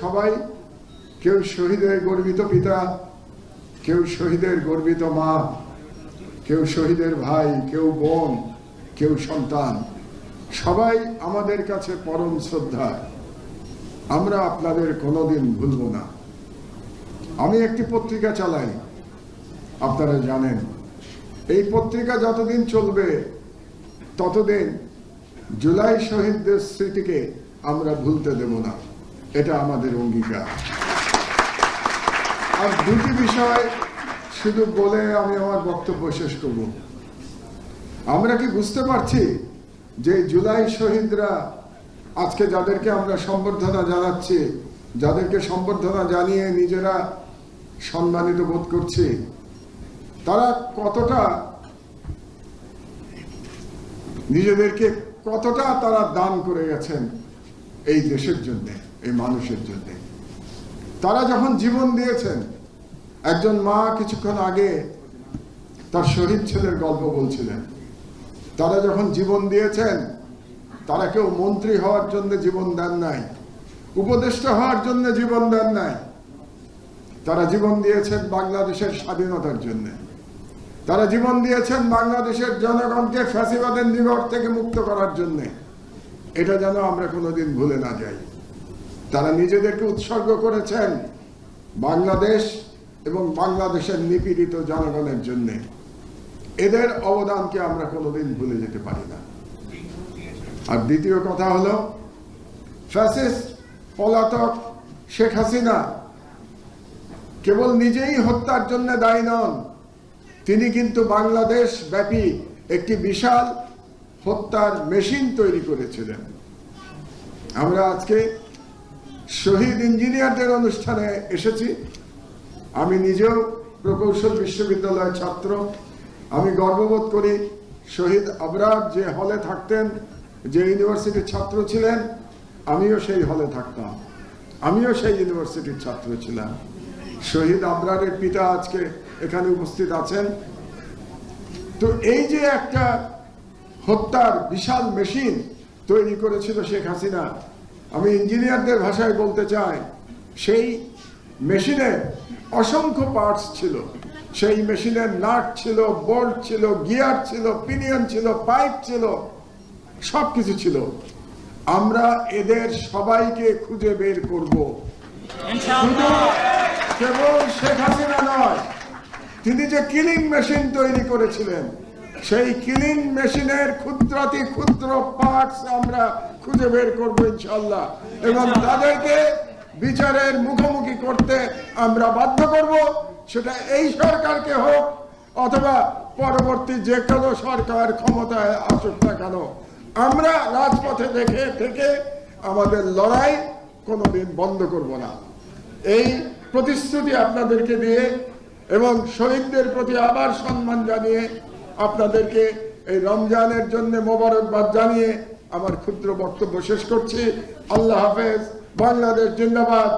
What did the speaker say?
সবাই, কেউ শহীদের গর্বিত পিতা, কেউ শহীদের গর্বিত মা, কেউ শহীদের ভাই, কেউ বোন, কেউ সন্তান। সবাই আমাদের কাছে পরম শ্রদ্ধা। আমরা আপনাদের কোনোদিন ভুলব না। আমি একটি পত্রিকা চালাই, আপনারা জানেন। এই পত্রিকা যতদিন চলবে, ততদিন জুলাই শহীদদের স্মৃতিকে আমরা ভুলতে দেব না। এটা আমাদের অঙ্গীকার। আর দুটি বিষয় শুধু বলে আমি আমার বক্তব্য শেষ করব। আমরা কি বুঝতে পারছি যে জুলাই শহীদরা আজকে যাদেরকে আমরা সম্বর্ধনা জানাচ্ছি, যাদেরকে সম্বর্ধনা জানিয়ে নিজেরা সম্মানিত বোধ করছি, তারা কতটা নিজেদেরকে কতটা তারা দান করে গেছেন এই দেশের জন্য? এই মানুষের জন্য। তারা যখন জীবন দিয়েছেন, একজন মা কিছুক্ষণ আগে তার শহীদ ছেলের গল্প বলছিলেন। তারা যখন জীবন দিয়েছেন, তারা কেউ মন্ত্রী হওয়ার জন্য জীবন দেন নাই, উপদেষ্টা হওয়ার জন্য জীবন দেন নাই। তারা জীবন দিয়েছেন বাংলাদেশের স্বাধীনতার জন্য। তারা জীবন দিয়েছেন বাংলাদেশের জনগণকে ফ্যাসিবাদের নিগড় থেকে মুক্ত করার জন্য। এটা যেন আমরা কোনোদিন ভুলে না যাই। তারা নিজেদেরকে উৎসর্গ করেছেন বাংলাদেশ এবং বাংলাদেশের নিপীড়িত জনগণের জন্য। এদের অবদানকে আমরা কোনোদিন ভুলে যেতে পারি না। আর দ্বিতীয় কথা হলো ফ্যাসিস্ট পলাতক শেখ হাসিনা কেবল নিজেই হত্যার জন্য দায়ী নন, তিনি কিন্তু বাংলাদেশ ব্যাপী একটি বিশাল হত্যার মেশিন তৈরি করেছিলেন। আমরা আজকে শহীদ ইঞ্জিনিয়ারদের অনুষ্ঠানে এসেছি। আমি নিজেও প্রকৌশল বিশ্ববিদ্যালয়ের ছাত্র। আমি গর্ববোধ করি শহীদ আবরার যে হলে থাকতেন, যে ইউনিভার্সিটির ছাত্র ছিলেন, আমিও সেই হলে থাকতাম। আমিও সেই ইউনিভার্সিটির ছাত্র ছিলাম। শহীদ আবরারের পিতা আজকে এখানে উপস্থিত আছেন। তো এই যে একটা হত্যার বিশাল মেশিন তৈরি করেছিল শেখ হাসিনা আমি ইঞ্জিনিয়ারদের ভাষায় বলতে চাই, সেই মেশিনে অসংখ্য পার্টস ছিল। সেই মেশিনের নাট ছিল বোল্ট ছিল গিয়ার ছিল পিনিয়ন ছিল পাইপ ছিল সব কিছু ছিল। আমরা এদের সবাইকে খুঁজে বের করব। কেবল শেখ হাসিনা নয়, তিনি যে কিলিং মেশিন তৈরি করেছিলেন সেই কিলিং মেশিনের ক্ষুদ্রাতি ক্ষুদ্র পার্টস আমরা খুঁজে বের করব ইনশাল্লাহ এবং তাদেরকে বিচারের মুখোমুখি করতে আমরা বাধ্য করব। সেটা এই সরকারকে হোক অথবা পরবর্তী যে কোনো সরকার ক্ষমতায় আসুক না কেন, আমরা রাজপথে দেখে থেকে আমাদের লড়াই কোনোদিন বন্ধ করব না। এই প্রতিশ্রুতি আপনাদেরকে দিয়ে এবং শহীদদের প্রতি আবার সম্মান জানিয়ে আপনাদেরকে এই রমজানের জন্য মোবারকবাদ জানিয়ে আমার ক্ষুদ্র বক্তব্য শেষ করছি। আল্লাহ হাফেজ। বাংলাদেশ জিন্দাবাদ।